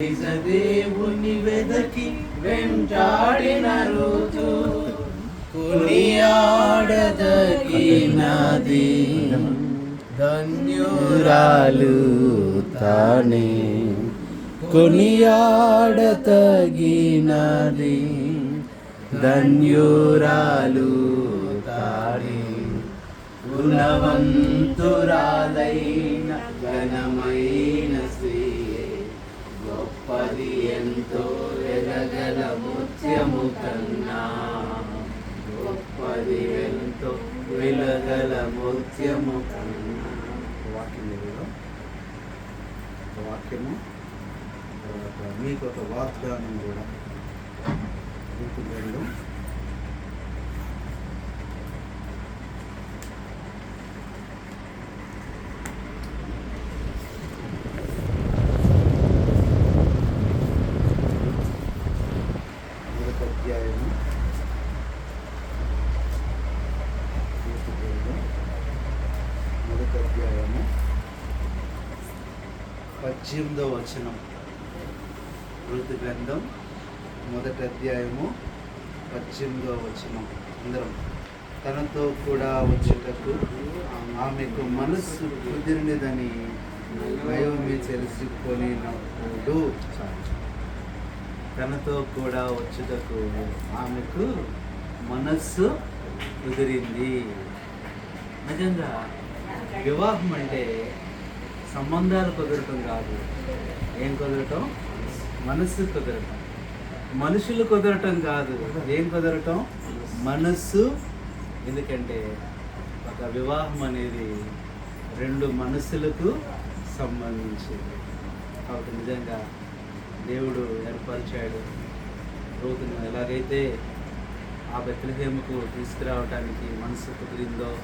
దేవుని వెదకి వెంటాడిన రోజు కొనియాడదగినది ధన్యురాలు తానే కొనియాడతగినది ధన్యురాలు తానే గుణవంతురాలైన ఘనమైన స్త్రీ గొప్పది ఎంతో వెలగల ముత్యము కన్నా గొప్పది ఎంతో వెలగల ముత్యము కన్నా వాక్యం వాక్యము మీకు ఒక వాగ్దానం కూడా మీకు రెండు మొదటి అధ్యాయము మీకు రెండు మొదటి అధ్యాయము పద్దెనిమిదో వచనం. వృద్ధి గ్రంథం మొదటి అధ్యాయము పద్దెనిమిదో వచనం. అందరం తనతో కూడా వచ్చేటప్పుడు ఆమెకు మనస్సు కుదిరినదని నయోమి తెలుసుకొనినప్పుడు తనతో కూడా వచ్చుటకు ఆమెకు మనస్సు కుదిరింది. నిజంగా వివాహం అంటే సంబంధాలు కుదరటం కాదు. ఏం కుదరటం? మనస్సు కుదరటం. మనుషులు కుదరటం కాదు. ఏం కుదరటం? మనస్సు. ఎందుకంటే ఒక వివాహం అనేది రెండు మనస్సులకు సంబంధించింది. కాబట్టి నిజంగా దేవుడు ఏర్పరిచాడు. రోజును ఎలాగైతే ఆ బెత్లహేముకు తీసుకురావడానికి మనసు కుదిరిందో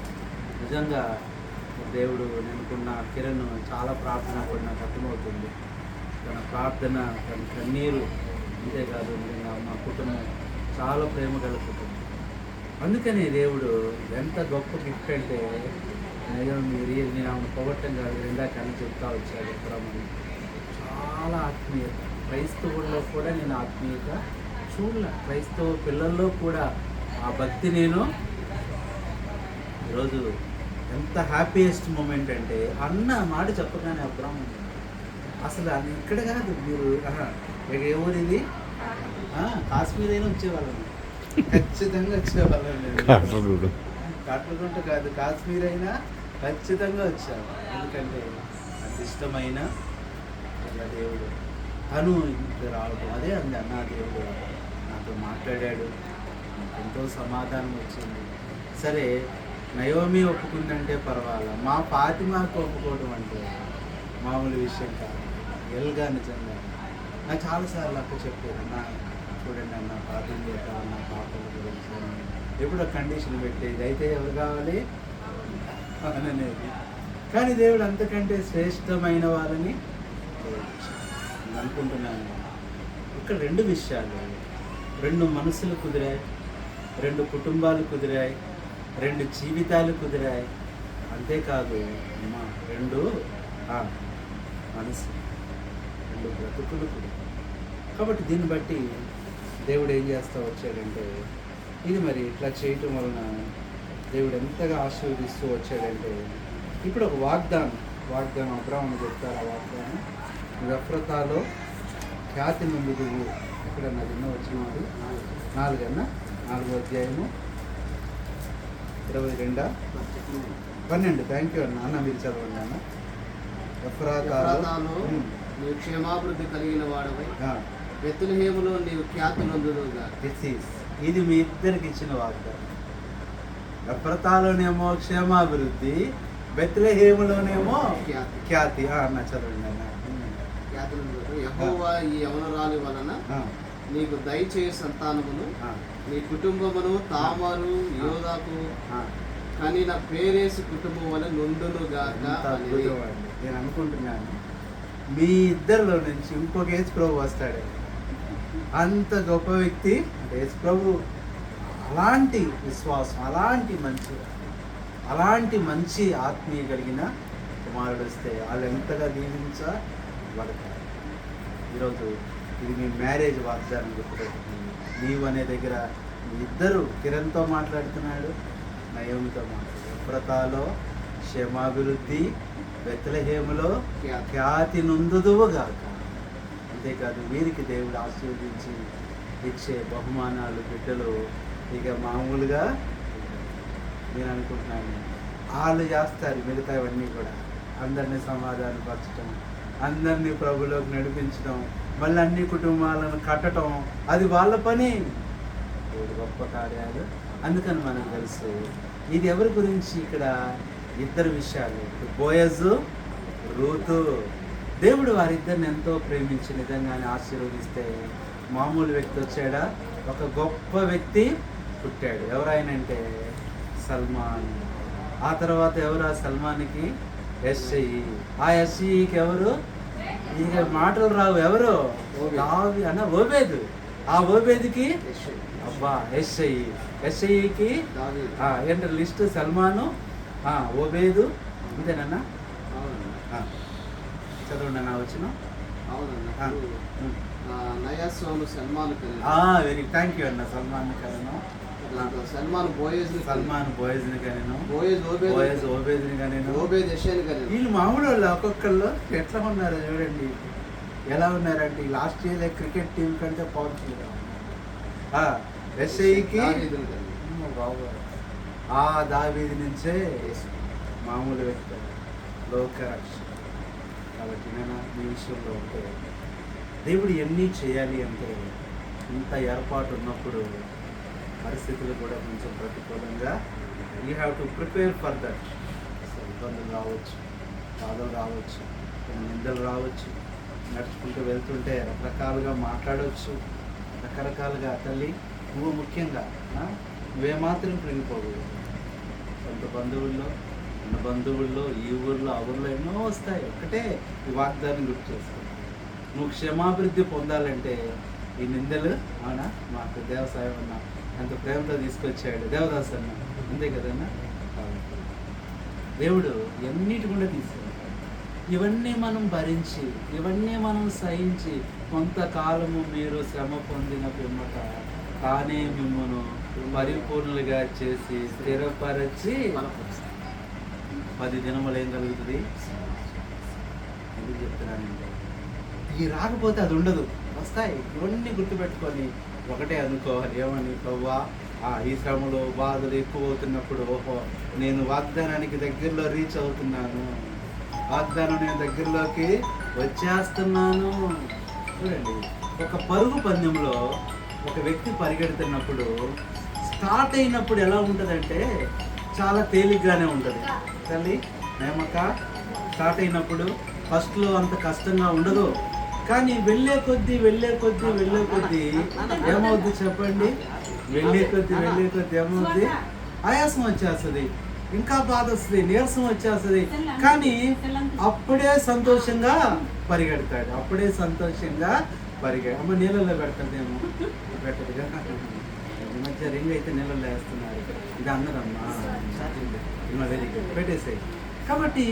నిజంగా దేవుడు నేనుకున్న కిరణ్ చాలా ప్రార్థన కూడా నాకు అర్థమవుతుంది. తన ప్రార్థన తన కన్నీరు అంతేకాదు మా కుటుంబం చాలా ప్రేమ గల కుటుంబం. అందుకని దేవుడు ఎంత గొప్ప గిఫ్ట్ అంటే నేను మీరు నేను ఆమెను పొగట్టం కాదు ఇందాక అని చెప్తా వచ్చాడు ఎక్కడ చాలా ఆత్మీయత. క్రైస్తవుల్లో కూడా నేను ఆత్మీయత చూడలే. క్రైస్తవ పిల్లల్లో కూడా ఆ భక్తి నేను ఈరోజు ఎంత హ్యాపీయెస్ట్ మూమెంట్ అంటే అన్న మాట చెప్పగానే అబ్రాహ్మ అసలు అది ఇక్కడ కాదు మీరు ఏ ఊరు ఇది? కాశ్మీర్ అయినా వచ్చేవాళ్ళం. ఖచ్చితంగా వచ్చేవాళ్ళం. కాట్లగుంట కాదు కాశ్మీర్ అయినా ఖచ్చితంగా వచ్చాను ఎందుకంటే నాకు ఇష్టమైన దేవుడు. తను ఇంటికి రావడం అదే అంది అన్న దేవుడు. నాతో మాట్లాడాడు. ఎంతో సమాధానం వచ్చింది. సరే నయోమి ఒప్పుకుందంటే పర్వాలా? మా ఫాతిమాకు ఒప్పుకోవడం అంటే మామూలు విషయం కాదు. ఎల్గా నిజంగా. నాకు చాలాసార్లు అక్క చెప్పేది అన్న చూడండి అన్న పాపం చేద్దాం అన్న పాపల గురించి ఎప్పుడో కండిషన్ పెట్టేది అయితే ఎవరు కావాలి? అని అనేది కానీ దేవుడు అంతకంటే శ్రేష్టమైన వాళ్ళని నేను అనుకుంటున్నాను. ఇక్కడ రెండు విషయాలు. రెండు మనసులు కుదిరాయి రెండు కుటుంబాలు కుదిరాయి రెండు జీవితాలు కుదిరాయి. అంతేకాదు మా రెండు ఆ, మనసు. రెండు బ్రతుకులు కుదిరాయి. కాబట్టి దీన్ని బట్టి దేవుడు ఏం చేస్తూ వచ్చాడంటే ఇది మరి ఇట్లా చేయటం వలన దేవుడు ఎంతగా ఆశీర్వదిస్తూ వచ్చాడంటే ఇప్పుడు ఒక వాగ్దానం వాగ్దానం అబ్రాహ్మణ్ చెప్తారు ఆ వాగ్దానం గఫ్రతాలో ఖ్యాతి నొమ్మిదువు ఇక్కడ నా ఎన్నో వచ్చినాడు నాలుగన్నా? నాలుగో అధ్యాయము. ఇరవై రెండా? పన్నెండు. థ్యాంక్ యూ అన్న. అన్న మీరు చదవండి అన్న. ఎఫ్రాతాలో నీవు క్షేమాభివృద్ధి కలిగిన వాడవై. బెత్తులహేములో నీవు ఖ్యాతి నొందుదుగా ఇది మీ ఇద్దరికి ఇచ్చిన వాగ్దానం. గఫ్రతాలోనేమో క్షేమాభివృద్ధి బెత్లహేములోనేమో ఖ్యాతి. అన్న చదవండి అన్న. ఖ్యాతి యెహోవా ఈ యవనరాలి వలన నీకు దయచేయ సంతానమును నీ కుటుంబమును తామారు యోధాకు. కానీ నా పేరేసి కుటుంబం వల్ల నుండును గాక. నేను అనుకుంటున్నాను మీ ఇద్దరిలో నుంచి ఇంకొక యేసు ప్రభు వస్తాడే అంత గొప్ప వ్యక్తి యేసు ప్రభు అలాంటి విశ్వాసం అలాంటి మంచి అలాంటి మంచి ఆత్మీయ కలిగిన కుమారుడు వస్తే వాళ్ళు ఎంతగా దీవించబడతారు ఈరోజు ఇది మీ మ్యారేజ్ వాగ్దానం గుర్తుపెట్టుకుంది నీవు అనే దగ్గర ఇద్దరు కిరణ్తో మాట్లాడుతున్నాడు నయోమితో మాట్లాడు. ఎఫ్రతాలో క్షమాభివృద్ధి బెత్తలహేములో ఖ్యాతి. ఖ్యాతి నొందుదువుగాక అంతేకాదు వీరికి దేవుడు ఆశీర్వదించి ఇచ్చే బహుమానాలు బిడ్డలు ఇక మామూలుగా నేను అనుకుంటున్నాను. వాళ్ళు చేస్తారు మిగతావన్నీ కూడా. అందరినీ సమాధానపరచడం అందరినీ ప్రభులోకి నడిపించడం మళ్ళీ అన్ని కుటుంబాలను కట్టడం అది వాళ్ళ పని. గొప్ప కార్యాలు. అందుకని మనకు తెలుసు ఇది ఎవరి గురించి ఇక్కడ? ఇద్దరు విషయాలు. Boaz Ruth. దేవుడు వారిద్దరిని ఎంతో ప్రేమించి నిజంగానే ఆశీర్వదిస్తే మామూలు వ్యక్తి వచ్చాడా? ఒక గొప్ప వ్యక్తి పుట్టాడు. ఎవరైనంటే సల్మాన్. ఆ తర్వాత ఎవరు? ఆ సల్మాన్కి ఎస్ఐ ఆ ఎస్ఐకి ఎవరు? ఇక మాటలు రావు ఎవరు? అన్న ఓబేదు. ఆ ఓబేదికి. అబ్బా ఎస్ఐ. ఎస్ఐకి దావీదు. ఏంటి లిస్ట్? సల్మాను ఓబేదు. అంతేనన్నా? చదవండి అన్న వచ్చిన వెరీ థ్యాంక్ యూ అన్న Salmon కనను Salmon Boaz Salmon Boaz Obed Boaz ఓబేద్ని కనను. ఓబేద్ యెషయాని కలిగి వీళ్ళు మామూలు వాళ్ళు ఒక్కొక్కళ్ళు? ఎట్లా ఉన్నారు చూడండి. ఎలా ఉన్నారంటే లాస్ట్ ఇయర్ క్రికెట్ టీం కంటే పవర్ఫుల్గా ఎస్ఐకి ఆ దావీది నుంచే మామూలు వ్యక్తి. లోక రక్ష కాబట్టి నేను ఈ విషయంలో ఉంటే దేవుడు ఎన్ని చేయాలి అంటే ఇంత ఏర్పాటు ఉన్నప్పుడు పరిస్థితులు కూడా కొంచెం ప్రతికూలంగా. You have to prepare for that ఇబ్బందులు రావచ్చు బాధలు రావచ్చు కొన్ని నిందలు రావచ్చు. నడుచుకుంటూ వెళ్తుంటే రకరకాలుగా మాట్లాడవచ్చు రకరకాలుగా తల్లి నువ్వు ముఖ్యంగా ఆ, నువ్వేమాత్రం కృంగిపోకూడదు సొంత బంధువుల్లో ఉన్న బంధువుల్లో ఈ ఊర్లో ఆ ఊర్లో ఎన్నో వస్తాయి. ఒకటే ఈ వాగ్దానం గుర్తు చేసుకో. నువ్వు క్షమాభివృద్ధి పొందాలంటే ఈ నిందలు అవునా? మాకు దేవసాయం అన్నా అంత ప్రేమతో తీసుకొచ్చాడు దేవదాస్ అన్న. అంతే కదన్నా? దేవుడు ఎన్నిటి కూడా తీసుకుంటాడు ఇవన్నీ మనం భరించి ఇవన్నీ మనం సహించి కొంతకాలము మీరు శ్రమ పొందిన పిమ్మట తానే మిమ్మను పరిపూర్ణులుగా చేసి స్థిరపరచి పది దినములు ఏం కలుగుతుంది? ఎందుకు చెప్తున్నానంటే ఈ రాకపోతే అది ఉండదు. వస్తాయి. ఇవన్నీ గుర్తుపెట్టుకొని ఒకటే అనుకోవాలి ఏమని ప్రవ్వా? ఆ, ఈ శ్రమలు బాధలు ఎక్కువ అవుతున్నప్పుడు ఓహో నేను వాగ్దానానికి దగ్గరలో రీచ్ అవుతున్నాను. వాగ్దానం నేను దగ్గరలోకి వచ్చేస్తున్నాను. చూడండి ఒక పరుగు పందెంలో ఒక వ్యక్తి పరిగెడుతున్నప్పుడు స్టార్ట్ అయినప్పుడు ఎలా ఉంటుందంటే చాలా తేలిగ్గానే ఉంటుంది. తల్లి నేమక స్టార్ట్ అయినప్పుడు ఫస్ట్లో అంత కష్టంగా ఉండదు. కానీ వెళ్ళే కొద్దీ వెళ్ళే కొద్దీ వెళ్ళే కొద్దీ ఏమవుద్ది చెప్పండి? వెళ్ళే కొద్దీ వెళ్ళే కొద్దీ ఏమవుద్ది? ఆయాసం వచ్చేస్తుంది ఇంకా బాధ వస్తుంది నీరసం వచ్చేస్తుంది. కానీ అప్పుడే సంతోషంగా పరిగెడతాడు అప్పుడే సంతోషంగా పరిగె అమ్మ నీళ్ళలో పెడతాడేమో. పెట్టదుగా ఈ మధ్య రింగ్ అయితే నీళ్ళలో వేస్తున్నారు. ఇది అందరమ్మా. Very good పెట్టేసాయి. కాబట్టి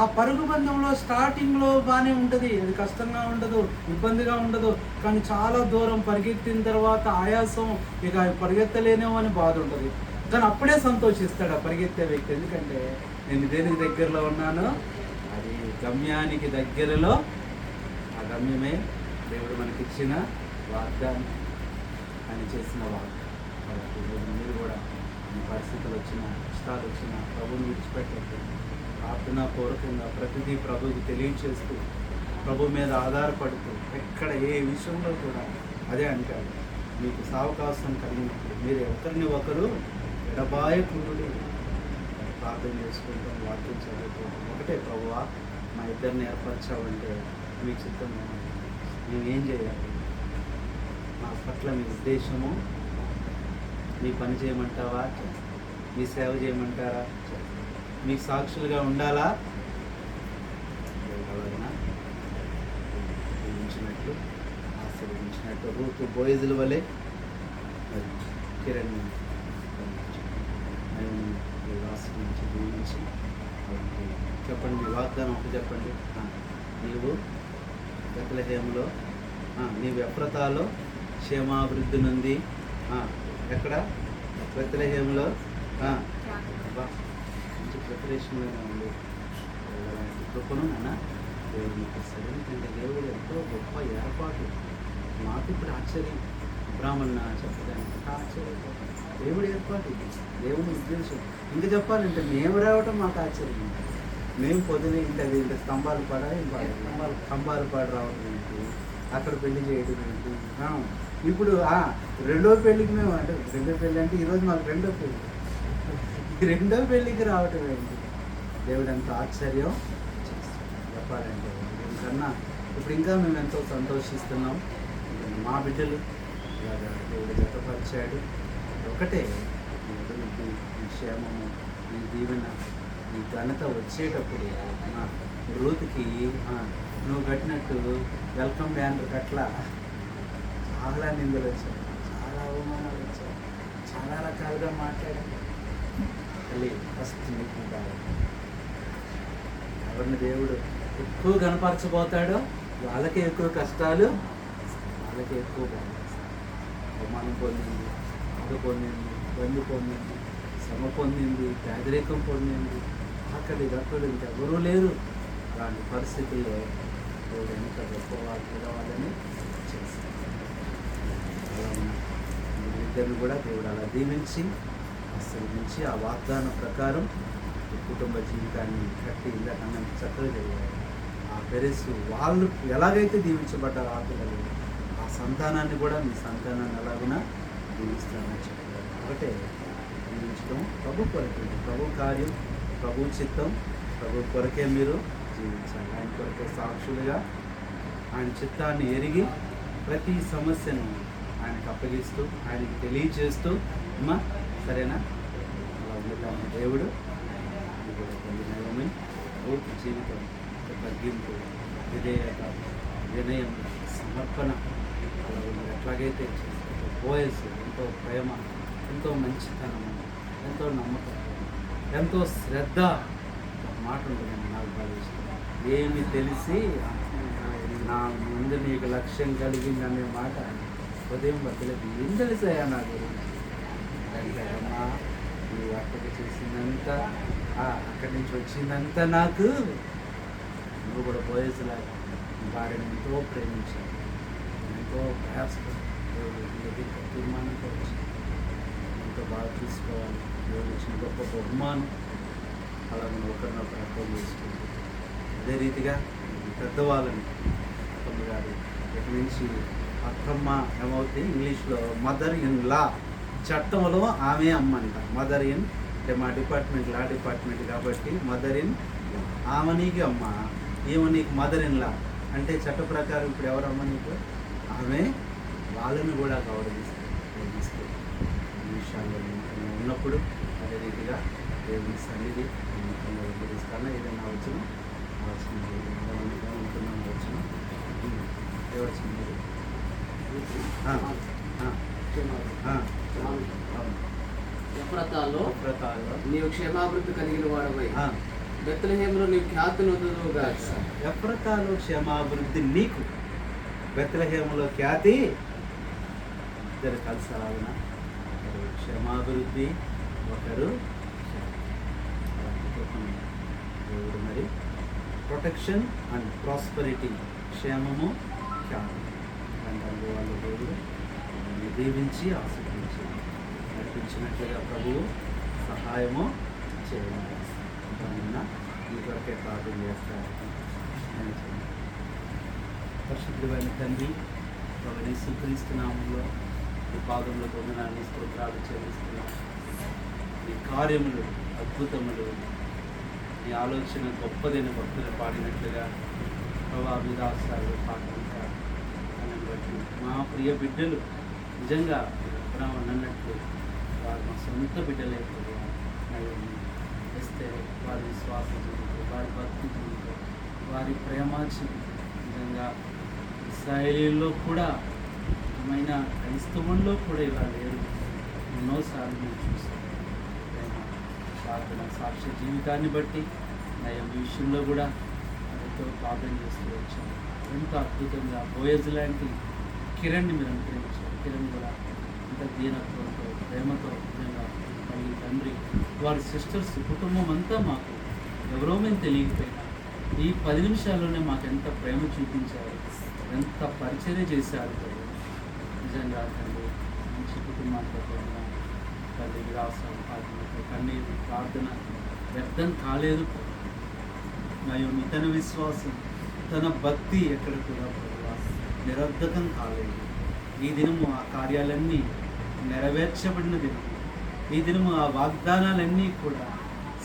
ఆ పరుగు బంధంలో స్టార్టింగ్లో బాగానే ఉంటుంది. అది కష్టంగా ఉండదు ఇబ్బందిగా ఉండదు. కానీ చాలా దూరం పరిగెత్తిన తర్వాత ఆయాసం ఇక పరిగెత్తలేనేమో అని బాధ ఉంటుంది. కానీ అప్పుడే సంతోషిస్తాడు ఆ పరిగెత్తే వ్యక్తి. ఎందుకంటే నేను దేనికి దగ్గరలో ఉన్నాను అది గమ్యానికి దగ్గరలో ఆ గమ్యమే దేవుడు మనకిచ్చిన వాగ్దానం. ఆయన చేసిన వాగ్దానం. మీరు కూడా మీ పరిస్థితులు వచ్చిన కష్టాలు వచ్చిన ప్రభుని విడిచిపెట్టద్దు ప్రార్థన పూర్వకంగా ప్రతిదీ ప్రభుకి తెలియచేస్తూ ప్రభు మీద ఆధారపడుతూ ఎక్కడ ఏ విషయంలో కూడా అదే అంటాడు. మీకు సావకాశం కలిగినప్పుడు మీరు ఒకరిని ఒకరు ఎడబాయకుండు ప్రార్థన చేసుకుంటాం వాక్యం చదువుకోవడం ఒకటే ప్రభువా మా ఇద్దరిని ఏర్పరచావంటే మీ చిత్తం మేము ఏం చేయాలి? నా పట్ల మీ ఉద్దేశము మీ పని చేయమంటావా? మీ సేవ చేయమంటారా? మీకు సాక్షులుగా ఉండాలా? అలాగనా? దీవించినట్లు ఆశీర్వదించినట్లు రూతు బోయిజుల వలె కిరణ్ ఆయన దీవించి చెప్పండి మీ వాగ్దానం ఒకటి చెప్పండి. నీవు బెత్లహేములో ఆ, నీ వ్యప్రతాలో క్షేమాభివృద్ధి నుండి ఎక్కడ? బెత్లహేములో? ప్రిపరేషన్లోనే ఉంది అలాంటి కృపను నాన్న దేవుడు మీకు ఇస్తాడు ఎందుకంటే దేవుడు ఎంతో గొప్ప ఏర్పాటు. మాకు ఇప్పుడు ఆశ్చర్యం. బ్రాహ్మణ చెప్పడానికి ఆశ్చర్యం. దేవుడు ఏర్పాటు ఇది. దేవుని ఉద్దేశం. ఇంకా చెప్పాలంటే మేము రావటం మాకు ఆశ్చర్యం. మేము పొద్దున ఇంత ఇంత స్తంభాలు పడ స్తంభాలు స్తంభాలు పడ రావడం ఏంటి? అక్కడ పెళ్ళి చేయడం ఏంటి? ఇప్పుడు రెండో పెళ్ళికి మేము అంటే రెండో పెళ్ళి అంటే ఈరోజు మాకు రెండో పెళ్ళి రెండో పెళ్ళికి రావటం ఏంటి? దేవుడు ఎంత ఆశ్చర్యం చెప్పాలంటే ఎందుకన్నా ఇప్పుడు ఇంకా మేము ఎంతో సంతోషిస్తున్నాం. మా బిడ్డలు ఇలాగా దేవుడు జతపరిచాడు. ఒకటే దేవుడు ఈ క్షేమము ఈ దీవెన ఈ ఘనత వచ్చేటప్పుడు ఆ, రూత్కి నువ్వు కట్టినట్టు వెల్కమ్ బ్యానర్ కట్ల చాలా నిందలు వచ్చాయి చాలా అవమానాలు వచ్చాయి చాలా రకాలుగా మాట్లాడాను తల్లి ఫస్ట్ నీకు ఎవరిని దేవుడు ఎక్కువ కనపరచబోతాడో వాళ్ళకే ఎక్కువ కష్టాలు వాళ్ళకే ఎక్కువ అవమానం పొందింది బాధ పొందింది ఇబ్బంది పొందింది శ్రమ పొందింది పేదరికం పొందింది. ఆకలి దక్కుడు ఇంకెవరూ లేరు. అలాంటి పరిస్థితుల్లో దేవుడు ఎంత గొప్పవాళ్ళు పిలవాలని చేశారు వీళ్ళిద్దరిని కూడా దేవుడు అలా దీవించి ఆశీర్వదించి ఆ వాగ్దానం ప్రకారం కుటుంబ జీవితాన్ని కట్టి ఇందాకన్నా చక్కగా జరిగారు ఆ పెరెస్ వాళ్ళు ఎలాగైతే దీవించబడ్డారు ఆ పిల్లలు ఆ సంతానాన్ని కూడా మీ సంతానాన్ని ఎలాగునా దీవిస్తానని చెప్పారు. ఒకటే జీవించడం ప్రభు కొరకే ప్రభు కార్యం ప్రభు చిత్తం ప్రభు కొరకే మీరు జీవించాలి. ఆయన కొరకే సాక్షులుగా ఆయన చిత్తాన్ని ఎరిగి ప్రతి సమస్యను ఆయనకు అప్పగిస్తూ ఆయనకి తెలియజేస్తూ మా సరేనా? అలా ఉండటం దేవుడు ఇది జీవితం తగ్గింపు విధేయత వినయం సమర్పణ. అలా ఉంది ఎట్లాగైతే చేస్తారో పోయస్ ఎంతో ప్రేమ ఎంతో మంచితనము ఎంతో నమ్మకం ఎంతో శ్రద్ధ ఒక మాట ఉంటుందండి నాకు బాగా ఏమి తెలిసి నా ముందు నీకు లక్ష్యం కలిగింది అనే మాట ఉదయం బద్దలేదు ఏం తెలిసాయా నా గురించి? అంటే అమ్మా నీ అక్కడికి చేసిందంతా ఆ, అక్కడి నుంచి వచ్చిందంతా నాకు నువ్వు కూడా పోయేసలాగా నీ భార్యను ఎంతో ప్రేమించాను ఎంతో ప్రయాసపడి దేవుడు తీర్మానంతో ఎంతో బాగా చూసుకోవాలి. దేవుడు ఇచ్చిన గొప్ప బహుమానం. అలా మనం ఒకరినొకరు అర్థం చేసుకుంటాం. అదే రీతిగా పెద్దవాళ్ళని అత్తమ్మ గారు ఇక్కడి నుంచి అత్తమ్మ ఏమవుతుంది ఇంగ్లీష్లో మదర్ ఇన్ లా చట్టంలో ఆమె అమ్మ అంట మదర్ ఇన్ అంటే మా డిపార్ట్మెంట్ లా డిపార్ట్మెంట్ కాబట్టి మదర్ ఇన్ ఆమె నీకు అమ్మ ఈమె నీకు మదర్ ఇన్ లా అంటే చట్ట ప్రకారం ఇప్పుడు ఎవరు అమ్మ నీకు? ఆమె వాళ్ళని కూడా గౌరవిస్తారు విషయాల్లో ఉన్నప్పుడు అదే రీతిగా దేవుని సన్నిధి నమ్మకంగా వివరిస్తాను ఏదైనా వచ్చిన వచ్చిన ఉంటున్నాం వచ్చిన ఏ వచ్చింది ఆ, ఎఫ్రతాలో నీవు క్షేమాభివృద్ధి కలిగిన వాడవై. ఆ, బెత్తలహేములో నీవు ఖ్యాతి ఎఫ్రతాలో క్షేమాభివృద్ధి నీకు. బెత్తలహేములో ఖ్యాతి. ఇద్దరు కలిసి అలాగిన ఒకరు క్షేమాభివృద్ధి ఒకరు దేవుడు మరి. ప్రొటెక్షన్ అండ్ ప్రాస్పరిటీ క్షేమము ఖ్యాతి. అలాంటి వాళ్ళు దేవుడు. మనల్ని దీవించి ఆశీర్వించి నడిపించినట్లుగా ప్రభువు సహాయము చేయాలి ఇంకా ఈ కొరకే ప్రార్థన చేస్తారు. పరిశుద్ధమైన తండ్రి ప్రభుని స్వీకరిస్తున్నాములో ఈ పాదంలో పొందనాన్ని స్తోత్రాలు చెల్లిస్తున్నాం. ఈ కార్యములు అద్భుతములు. ఈ ఆలోచన గొప్పదైన భక్తులు పాడినట్లుగా ప్రభా మీద ఆశాలు పాటంతా మా ప్రియ బిడ్డలు నిజంగా బ్రహ్మ అన్నట్టు వారు మా సొంత బిడ్డలే ప్రభా అయ్యి ఇస్తే వారి విశ్వాసం వారి భక్తి వారి ప్రేమ నిజంగా ఇస్రాయేలీల్లో కూడా నిజమైన క్రైస్తవంలో కూడా ఇలా లేరు ఎన్నోసార్లు మేము చూసాం. ప్రార్థన సాక్ష్య జీవితాన్ని బట్టి నయం విషయంలో కూడా ఎంతో ప్రార్థన చేస్తూ వచ్చాను ఎంతో అద్భుతంగా బోయజ్ లాంటి కిరణ్ని మీరు అనుగ్రహించారు కిరణ్ కూడా. ఇంత దీనత్వంతో ప్రేమతో నిజంగా తల్లి తండ్రి వారి సిస్టర్స్ కుటుంబం అంతా మాకు ఎవరో మేము తెలియకపోయినా ఈ పది నిమిషాల్లోనే మాకు ఎంత ప్రేమ చూపించారు ఎంత పరిచర్య చేశారు నిజంగా తండ్రి మంచి కుటుంబాలతో ఉన్న తల్లి విలాసం ఆత్మకు కన్నీరు ప్రార్థన వ్యర్థం కాలేదు మరియు తన విశ్వాసం తన భక్తి ఎక్కడ కూడా నిరర్ధకం కాలేదు. ఈ దినము ఆ కార్యాలన్నీ నెరవేర్చబడిన దినం ఈ దినము ఆ వాగ్దానాలన్నీ కూడా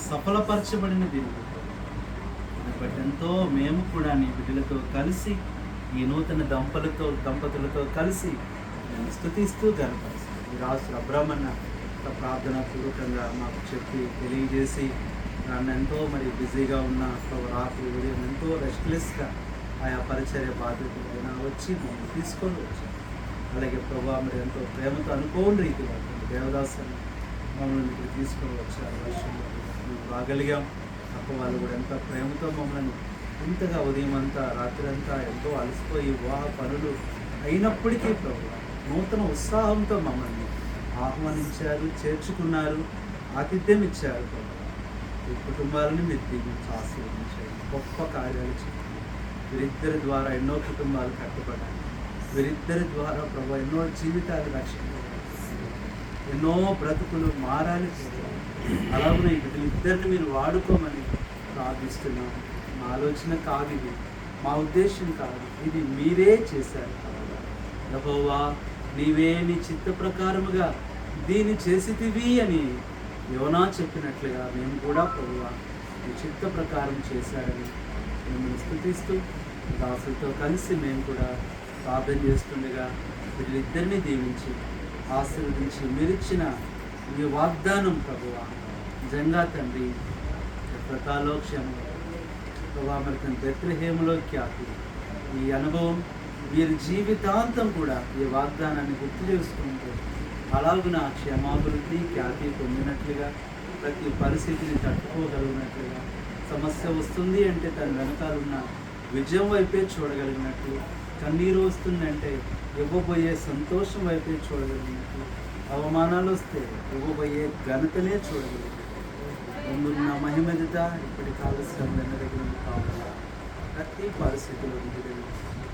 సఫలపరచబడిన దినం దాన్ని ఎంతో మేము కూడా నీ బిడ్డలతో కలిసి ఈ నూతన దంపలతో దంపతులతో కలిసి నేను స్థుతిస్తూ గనపరుస్తాను ఈ రాసు అబ్రహ్మన్న ప్రార్థన పూర్వకంగా మాకు చెప్పి తెలియజేసి నన్ను ఎంతో మరి బిజీగా ఉన్న రాత్రి ఉదయం ఎంతో రెస్ట్లెస్గా ఆయా పరిచర్య బాధ్యతలు అయినా వచ్చి మమ్మల్ని తీసుకొని వచ్చాను అలాగే ప్రభా మరి ఎంతో ప్రేమతో అనుకోని రీతిలో దేవదాసుని మమ్మల్ని ఇక్కడ తీసుకొని వచ్చారు వర్షంలో మేము రాగలిగాం. అక్క వాళ్ళు కూడా ఎంత ప్రేమతో మమ్మల్ని ఇంతగా ఉదయం అంతా రాత్రి అంతా ఎంతో అలసిపోయి వివాహ పనులు అయినప్పటికీ ప్రభు నూతన ఉత్సాహంతో మమ్మల్ని ఆహ్వానించారు చేర్చుకున్నారు ఆతిథ్యం ఇచ్చారు ప్రభు. ఈ కుటుంబాలను మీరు దీవించి ఆశీర్వదించారు గొప్ప కార్యాలు చేయండి. వీరిద్దరి ద్వారా ఎన్నో కుటుంబాలు కట్టుబడాలి వీరిద్దరి ద్వారా ప్రభు ఎన్నో జీవితాలు రక్షణ ఎన్నో బ్రతుకులు మారాలి అలాగే వీళ్ళిద్దరిని మీరు వాడుకోమని ప్రార్థిస్తున్నాం. మా ఆలోచన కాదు ఇది. మా ఉద్దేశం కాదు. ఇది మీరే చేశారు యహోవా నీవే నీ చిత్త ప్రకారముగా దీన్ని చేసితివి అని యోనా చెప్పినట్లుగా మేము కూడా ప్రభువా నీ చిత్త ప్రకారం చేశారని మిమ్మల్ని స్థుతిస్తూ దాసులతో కలిసి మేము కూడా ప్రార్థన చేస్తుండగా వీళ్ళిద్దరిని దీవించి ఆశీర్వదించి మీరిచ్చిన మీ వాగ్దానం ప్రభువా. నిజంగా తండ్రి ప్రతాలో క్షేమం. ప్రభా మరి తన బెత్రహేములో ఖ్యాతి ఈ అనుభవం వీరి జీవితాంతం కూడా ఈ వాగ్దానాన్ని గుర్తు చేసుకుంటూ అలాగున క్షేమాభివృద్ధి ఖ్యాతి పొందినట్లుగా ప్రతి పరిస్థితిని తట్టుకోగలిగినట్లుగా సమస్య వస్తుంది అంటే తన వెనకాలన్న విజయం వైపే చూడగలిగినట్లు కన్నీరు వస్తుందంటే ఇవ్వబోయే సంతోషం వైపే చూడగలిగినట్లు అవమానాలు వస్తే ఇవ్వబోయే ఘనతనే చూడగలిగినట్లు ముందున్న మహిమెదుట ఇప్పటి కాలశ్రమ దగ్గర కావాలా ప్రతి పరిస్థితిలో మీరు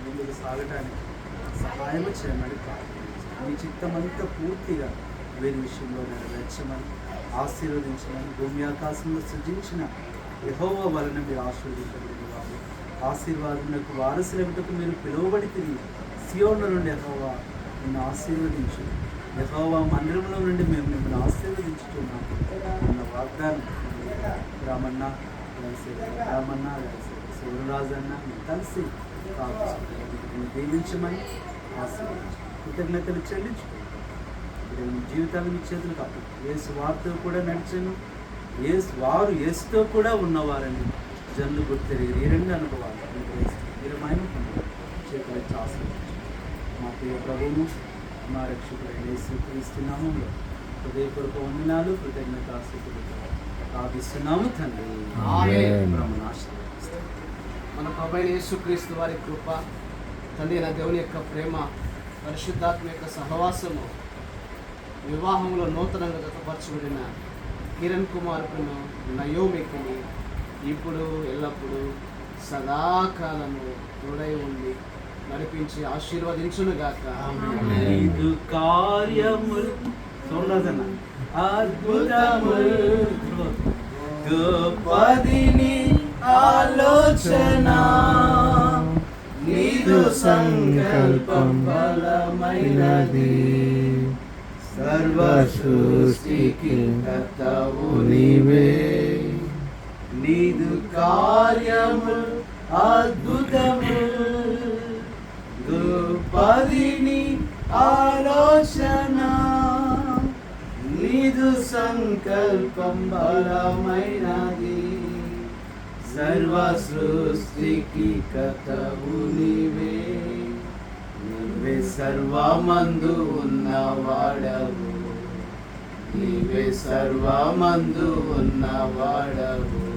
ముందుకు సాగటానికి సహాయం చేయమని ప్రార్థించాను మీ చిత్తమంతా పూర్తిగా వీరి విషయంలో నెరవేర్చమని ఆశీర్వదించమని భూమి ఆకాశంలో సృజించిన యహోవ వలన మీరు ఆశీర్వదించబడిన ఆశీర్వాదములకు వారసులకు మీరు పిలువబడి తిరిగి సియోన్ల నుండి ఎహోవా నిన్ను ఆశీర్వదించు యహోవా మందిరంలో నుండి మేము మిమ్మల్ని ఆశీర్వదించుతున్నాం. అన్న వాగ్దానం. రామన్న రామన్న శివరాజన్న మేము కలిసి దీవించమని ఆశీర్వదించు కృతజ్ఞతలు చెల్లించు జీవితాలు మీ చేతులు కాదు ఏసు వారితో కూడా నడిచాను. ఏసు వారు ఏసుతో కూడా ఉన్నవారని జన్లు గుర్తెరిగి ఈ రెండు అనుభవాలు. చేతులు ఎత్తి ఆశీర్వదించు మా ప్రియ ప్రభువును మా రక్షకుడైన యేసు క్రీస్తు నామంలో హృదయపూర్వక వందనాలు కృతజ్ఞత ప్రార్థిస్తున్నాము తండ్రి. మన ప్రభైన యేసుక్రీస్తు వారి కృప తండ్రి అయిన దేవుని యొక్క ప్రేమ పరిశుద్ధాత్మ యొక్క సహవాసము వివాహంలో నూతనంగా జతపరచబడిన కిరణ్ కుమార్కును నయోమికిని ఇప్పుడు ఎల్లప్పుడూ సదాకాలము తోడై ఉండి నడిపించి ఆశీర్వదించునుగాక. ఐదు కార్యములు చూడరాజన్న అద్భుతములు గొప్పదిని ఆలోచన. నీదు సంకల్పం బలమైనది. సర్వ సృష్టికి కర్తవు నీవే. నీదు కార్యము అద్భుతము. గొప్పదిని ఆలోచన నీదు సంకల్పం బలమైనది. సర్వ సృష్టికి కథవు నీవే. నువ్వే సర్వమందు ఉన్నవాడవు. నీవే సర్వమందు ఉన్నవాడవు.